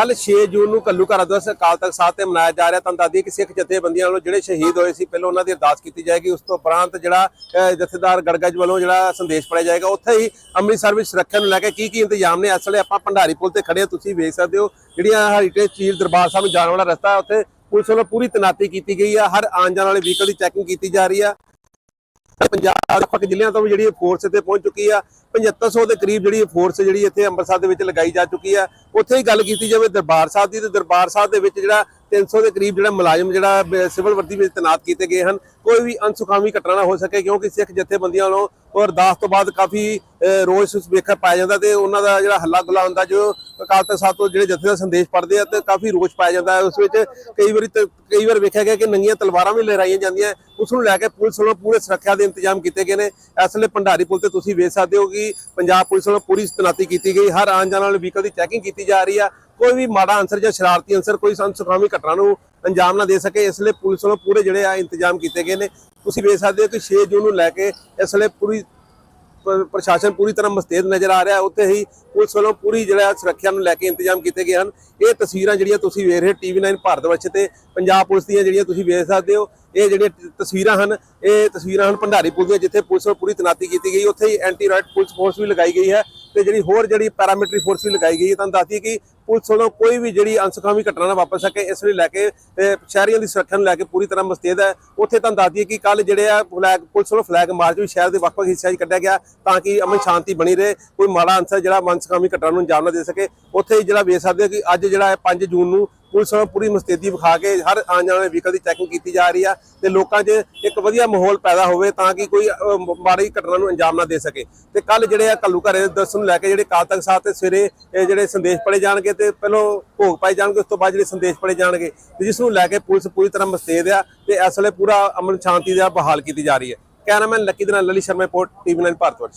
ਕੱਲ 6 ਜੂਨ ਨੂੰ ਕੱਲੂ ਘਰ ਦਿਵਸ ਅਕਾਲ ਤਖਤ ਸਾਹਿਬ ਤੇ ਮਨਾਇਆ ਜਾ ਰਿਹਾ। ਤਾਂ ਦੱਸਦੀ ਕਿ ਸਿੱਖ ਜਥੇਬੰਦੀਆਂ ਵੱਲੋਂ ਜਿਹੜੇ ਸ਼ਹੀਦ ਹੋਏ ਸੀ, ਪਹਿਲਾਂ ਉਹਨਾਂ ਦੀ ਅਰਦਾਸ ਕੀਤੀ ਜਾਏਗੀ। ਉਸ ਤੋਂ ਉਪਰੰਤ ਜਿਹੜਾ ਜਥੇਦਾਰ ਗੜਗਜ ਵੱਲੋਂ ਜਿਹੜਾ ਸੰਦੇਸ਼ ਪੜਿਆ ਜਾਏਗਾ, ਉੱਥੇ ਹੀ ਅੰਮ੍ਰਿਤਸਰ ਵਿੱਚ ਸੁਰੱਖਿਆ ਨੂੰ ਲੈ ਕੇ ਕੀ ਕੀ ਇੰਤਜ਼ਾਮ ਨੇ? ਅਸਲੇ ਆਪਾਂ ਭੰਡਾਰੀ ਪੁਲ ਤੇ ਖੜੇ ਤੁਸੀਂ ਵੇਖ ਸਕਦੇ ਹੋ ਜਿਹੜੀਆਂ ਹੈਰੀਟੇਜ ਚੀਲ ਦਰਬਾਰ ਸਾਹਿਬ ਨੂੰ ਜਾਣ ਵਾਲਾ ਰਸਤਾ ਉੱਥੇ ਪੁਲਿਸ ਵੱਲੋਂ ਪੂਰੀ ਤੈਨਾਤੀ ਕੀਤੀ ਗਈ ਆ ਹਰ ਆਉਣ ਜਾਣ ਵਾਲੇ ਵਹੀਕਲ ਦੀ ਚੈਕਿੰਗ ਕੀਤੀ ਜਾ ਰਹੀ ਆ ਪੰਜਾਬ ਦੇ ਵੱਖ ਜ਼ਿਲ੍ਹਿਆਂ ਤੋਂ ਵੀ ਜਿਹੜੀ ਫੋਰਸ ਇੱਥੇ ਪਹੁੰਚ ਚੁੱਕੀ ਆ। 7500 ਦੇ ਕਰੀਬ ਜਿਹੜੀ ਫੋਰਸ ਜਿਹੜੀ ਇੱਥੇ ਅੰਮ੍ਰਿਤਸਰ ਦੇ ਵਿੱਚ ਲਗਾਈ ਜਾ ਚੁੱਕੀ ਆ। ਉੱਥੇ ਹੀ ਗੱਲ ਕੀਤੀ ਜਾਵੇ ਦਰਬਾਰ ਸਾਹਿਬ ਦੀ, ਤੇ ਦਰਬਾਰ ਸਾਹਿਬ ਦੇ ਵਿੱਚ ਜਿਹੜਾ 300 ਦੇ ਕਰੀਬ ਜਿਹੜਾ ਮੁਲਾਜ਼ਮ ਜਿਹੜਾ ਸਿਵਲ ਵਰਦੀ ਵਿੱਚ ਤੈਨਾਤ ਕੀਤੇ ਗਏ ਹਨ। ਕੋਈ ਵੀ ਅਨਸੁਖਾਵੀ ਘਟਨਾ ਨਾ ਹੋ ਸਕੇ ਕਿਉਂਕਿ ਸਿੱਖ ਜਥੇਬੰਦੀਆਂ ਵੱਲੋਂ ਔਰ ਅਰਦਾਸ ਤੋਂ ਬਾਅਦ ਕਾਫੀ ਅਹ, ਰੋਸ ਵੇਖਣ ਪਾਇਆ ਜਾਂਦਾ ਤੇ ਉਹਨਾਂ ਦਾ ਜਿਹੜਾ ਹੱਲਾ ਗੁੱਲਾ ਹੁੰਦਾ ਜੋ ਅਕਾਲ ਤਖਤ ਸਾਹਿਬ ਤੋਂ ਜਿਹੜੇ ਜਥੇ ਦਾ ਸੰਦੇਸ਼ ਪੜ੍ਹਦੇ ਆ ਤੇ ਕਾਫੀ ਰੋਸ ਪਾਇਆ ਜਾਂਦਾ। ਹੈ ਉਸ ਵਿੱਚ ਕਈ ਵਾਰੀ ਤ- ਕਈ ਵਾਰ ਵੇਖਿਆ ਗਿਆ ਕਿ ਨੰਗੀਆਂ ਤਲਵਾਰਾਂ ਵੀ ਲਹਿਰਾਈਆਂ ਜਾਂਦੀਆਂ। ਉਸ ਨੂੰ ਲੈ ਕੇ ਪੁਲਿਸ ਵੱਲੋਂ ਪੂਰੇ ਸੁਰੱਖਿਆ ਦੇ ਇੰਤਜ਼ਾਮ ਕੀਤੇ ਗਏ ਨੇ। ਇਸ ਵੇਲੇ ਭੰਡਾਰੀ ਪੁਲ ਤੇ ਤੁਸੀਂ ਵੇਖ ਸਕਦੇ ਹੋ ਕਿ ਪੰਜਾਬ ਪੁਲਿਸ ਵੱਲੋਂ ਪੂਰੀ ਤੈਨਾਤੀ ਕੀਤੀ ਗਈ। ਹਰ ਆਉਣ ਜਾਣ ਵਾਲੇ ਵਹੀਕਲ ਦੀ ਚੈਕਿੰਗ ਕੀਤੀ ਜਾ ਰਹੀ ਆ। ਕੋਈ ਵੀ ਮਾੜਾ ਅਨਸਰ ਜਾਂ ਸ਼ਰਾਰਤੀ ਅੰਸਰ ਕੋਈ ਸੰਸੁਖਾਵੀ ਘਟਨਾ ਨੂੰ ਅੰਜਾਮ ਨਾ ਦੇ ਸਕੇ, ਇਸ ਲਈ ਪੁਲਿਸ ਵੱਲੋਂ ਪੂਰੇ ਜਿਹੜੇ ਆ ਇੰਤਜ਼ਾਮ ਕੀਤੇ ਗਏ ਨੇ। ਤੁਸੀਂ ਵੇਖ ਸਕਦੇ ਹੋ ਕਿ 6 ਜੂਨ ਨੂੰ ਲੈ ਕੇ ਇਸ ਲਈ ਪੂਰੀ ਪ- ਪ੍ਰਸ਼ਾਸਨ ਪੂਰੀ ਤਰ੍ਹਾਂ ਮਸਤੇਦ ਨਜ਼ਰ ਆ ਰਿਹਾ। ਉੱਥੇ ਹੀ ਪੁਲਿਸ ਵੱਲੋਂ ਪੂਰੀ ਜਿਹੜਾ ਸੁਰੱਖਿਆ ਨੂੰ ਲੈ ਕੇ ਇੰਤਜ਼ਾਮ ਕੀਤੇ ਗਏ ਹਨ। ਇਹ ਤਸਵੀਰਾਂ ਜਿਹੜੀਆਂ ਤੁਸੀਂ ਵੇਖ ਰਹੇ ਟੀਵੀ 9 ਭਾਰਤ ਵਰਸ਼ ਤੇ ਪੰਜਾਬ ਪੁਲਿਸ ਦੀਆਂ ਜਿਹੜੀਆਂ ਤੁਸੀਂ ਵੇਖ ਸਕਦੇ ਹੋ, ਇਹ ਜਿਹੜੀਆਂ ਤਸਵੀਰਾਂ ਹਨ, ਇਹ ਤਸਵੀਰਾਂ ਹਨ ਭੰਡਾਰੀ ਪੁਲ ਦੀਆਂ, ਜਿੱਥੇ ਪੁਲਿਸ ਵੱਲੋਂ ਪੂਰੀ ਤੈਨਾਤੀ ਕੀਤੀ ਗਈ। ਉੱਥੇ ਹੀ ਐਂਟੀ ਰਾਈਟ ਪੁਲਿਸ ਫੋਰਸ ਵੀ ਲਗਾਈ ਗਈ ਹੈ। ਤੇ ਜਿਹੜੀ ਹੋਰ ਜਿਹੜੀ ਪੈਰਾਮਿਲਟਰੀ ਫੋਰਸ ਵੀ ਲਗਾਈ ਗਈ ਹੈ, ਤੁਹਾਨੂੰ ਦੱਸਦੀ ਕਿ ਪੁਲਿਸ ਵੱਲੋਂ ਕੋਈ ਵੀ ਜਿਹੜੀ ਅਨਸੁਖਾਵੀ ਘਟਨਾ ਨਾ ਵਾਪਰ ਸਕੇ, ਇਸ ਲਈ ਲੈ ਕੇ ਸ਼ਹਿਰੀਆਂ ਦੀ ਸੁਰੱਖਿਆ ਨੂੰ ਲੈ ਕੇ ਪੂਰੀ ਤਰ੍ਹਾਂ ਮਸਤੈਦ ਹੈ। ਉੱਥੇ ਤੁਹਾਨੂੰ ਦੱਸਦੀ ਕਿ ਕੱਲ ਜਿਹੜੇ ਆ ਫਲੈਗ, ਪੁਲਿਸ ਵੱਲੋਂ ਫਲੈਗ ਮਾਰਚ ਵੀ ਸ਼ਹਿਰ ਦੇ ਵੱਖ-ਵੱਖ ਹਿੱਸਿਆਂ 'ਚ ਕੱਢਿਆ ਗਿਆ ਤਾਂ ਕਿ ਅਮਨ ਸ਼ਾਂਤੀ ਬਣੀ ਰਹੇ, ਕੋਈ ਮਾੜਾ ਅੰਸਰ ਜਿਹੜਾ ਅਨਸੁਖਾਵੀ ਘਟਨਾ ਨੂੰ ਅੰਜਾਮ ਨਾ ਦੇ ਸਕੇ। ਉੱਥੇ ਜਿਹੜਾ ਵੇਖ ਸਕਦੇ ਹੋ ਕਿ ਅੱਜ ਜਿਹੜਾ ਹੈ 5 ਜੂਨ ਨੂੰ ਪੁਲਿਸ ਵੱਲੋਂ ਪੂਰੀ ਮਸਤੇਦੀ ਵਿਖਾ ਕੇ ਹਰ ਆਉਣ ਜਾਣ ਵਾਲੇ ਵਹੀਕਲ ਦੀ ਚੈਕਿੰਗ ਕੀਤੀ ਜਾ ਰਹੀ ਆ ਤੇ ਲੋਕਾਂ 'ਚ ਇੱਕ ਵਧੀਆ ਮਾਹੌਲ ਪੈਦਾ ਹੋਵੇ ਤਾਂ ਕਿ ਕੋਈ ਮਾੜੀ ਘਟਨਾ ਨੂੰ ਅੰਜਾਮ ਨਾ ਦੇ ਸਕੇ। ਤੇ ਕੱਲ ਜਿਹੜੇ ਆ ਕੱਲੂ ਘਰੇ ਦਰਸ਼ਨ ਨੂੰ ਲੈ ਕੇ ਜਿਹੜੇ ਕਾਲ ਤਖਤ ਸਾਹਿਬ ਤੇ ਸਵੇਰੇ ਜਿਹੜੇ ਸੰਦੇਸ਼ ਪੜੇ ਜਾਣਗੇ ਤੇ ਪਹਿਲਾਂ ਭੋਗ ਪਾਏ ਜਾਣਗੇ, ਉਸ ਤੋਂ ਬਾਅਦ ਜਿਹੜੇ ਸੰਦੇਸ਼ ਪੜੇ ਜਾਣਗੇ। ਤੇ ਜਿਸ ਨੂੰ ਲੈ ਕੇ ਪੁਲਿਸ ਪੂਰੀ ਤਰ੍ਹਾਂ ਮਸਤੈਦ ਆ ਤੇ ਇਸ ਵੇਲੇ ਪੂਰਾ ਅਮਨ ਸ਼ਾਂਤੀ ਦਾ ਬਹਾਲ ਕੀਤੀ ਜਾ ਰਹੀ ਹੈ। ਕੈਮਰਾਮੈਨ ਲੱਕੀ ਦੇ ਨਾਲ ਲਲੀ ਸ਼ਰਮਾ ਰਿਪੋਰਟ, ਟੀਵੀ 9 ਭਾਰਤ ਵਰਸ਼